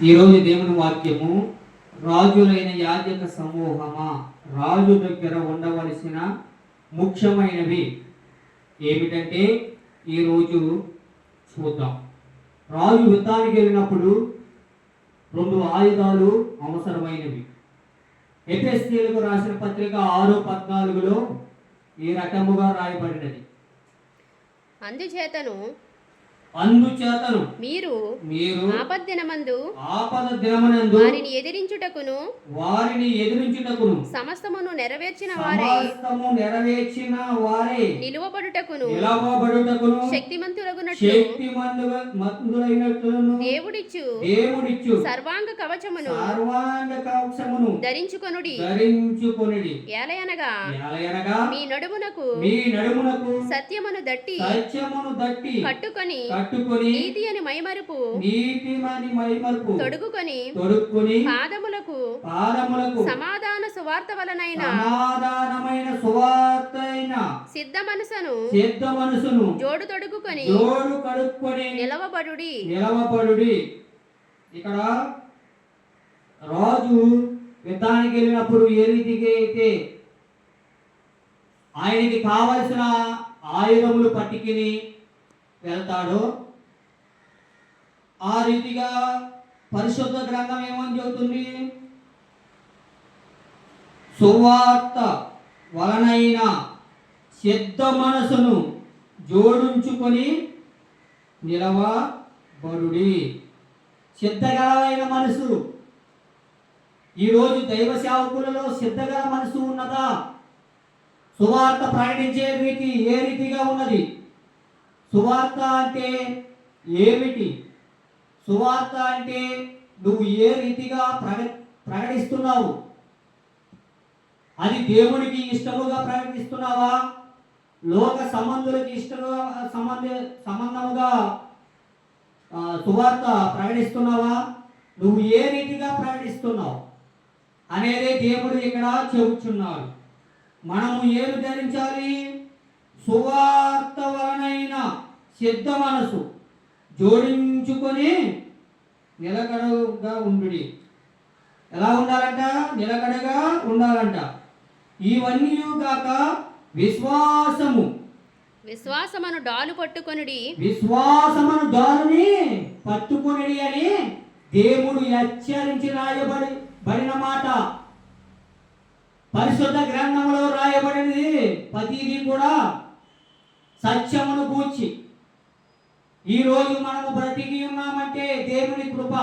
ఈరోజు దేవుని వాక్యము రాజులైన యాజక సమూహమా? రాజు దగ్గర ఉండవలసిన ముఖ్యమైనవి ఏమిటంటే ఈరోజు చూద్దాం. రాజు యుద్ధానికి వెళ్ళినప్పుడు రెండు ఆయుధాలు అవసరమైనవి. ఎఫ్ఎస్సీలకు రాసిన పత్రిక ఆరు పద్నాలుగులో ఈ రకముగా రాయబడినది. అందుచేతను అందుచేతను మీరు మీరు ఆపద్దినమందు ఆపద దినమునందు వారిని ఎదిరించుటకును వారిని ఎదిరించుటకును సమస్తమును నెరవేర్చిన వారే. సమస్తము నెరవేర్చిన వారే. నిలువబడుటకును నిలవబడుటకును శక్తిమంతులగునట్లు శక్తి మందులైనట్లును దేవుడిచ్చు దేవుడిచ్చు సర్వాంగ కవచమును సర్వాంగ కవచమును ధరించుకొనుడి. ధరించుకొనిడి. ఏలయనగా ఎలయనగా మీ నడుమునకు మీ నడుమునకు సత్యమును దట్టి సత్యమును దట్టి కట్టుకొని కట్టుకొని నీతి అని మైమరుపు. నీతి మని మైమరుపు. తొడుగుకొని తొడుక్కుని పాదములకు పాదములకు సమాధాన సువార్త వలనైన సమాధానమైన సువార్త అయిన సిద్ధ మనసును సిద్ధ మనసును జోడు తొడుగుకొని జోడు కడుక్కొని నిలవబడుడి. నిలవబడుడి. ఇక్కడ రాజు యుద్ధానికి వెళ్ళినప్పుడు ఏ రీతిగా అయితే ఆయనకి కావలసిన ఆయుధములు పట్టుకుని వెళ్తాడో. ఆ రీతిగా పరిశుద్ధ గ్రంథం ఏమని చెబుతుంది? సువార్త వలనైన సిద్ధ మనసును జోడించుకొని నిలవబడుడి. సిద్ధగలమైన మనసు. ఈరోజు దైవ సేవకులలో సిద్ధగల మనసు ఉన్నదా? సువార్త ప్రకటించే రీతి ఏ రీతిగా ఉన్నది? సువార్త అంటే ఏమిటి? సువార్త అంటే నువ్వు ఏ రీతిగా ప్రక ప్రకటిస్తున్నావు? అది దేవునికి ఇష్టముగా ప్రకటిస్తున్నావా? లోక సంబంధులకు ఇష్టముగా సంబంధ సంబంధముగా సువార్త ప్రకటిస్తున్నావా? నువ్వు ఏ రీతిగా ప్రకటిస్తున్నావు? అనేది దేవుడు ఇక్కడ చెబుతున్నాడు మనము ఏమి ధరించాలి? సువార్త వలనైనా సిద్ధ మనసు జోడించుకొని నిలకడగా ఉండుడి. ఎలా ఉండాలంట? నిలకడగా ఉండాలంట. ఇవన్నీ కాక విశ్వాసము. విశ్వాసమును డాలు పట్టుకొనుడి. విశ్వాసమును దారుని పట్టుకుని అని దేవుడు హెచ్చరించి రాయబడి బడిన మాట పరిశుద్ధ గ్రంథంలో రాయబడినది ప్రతిదీ కూడా సత్యమును గూర్చి. ఈ రోజు మనము బ్రతికి ఉన్నామంటే దేవుని కృప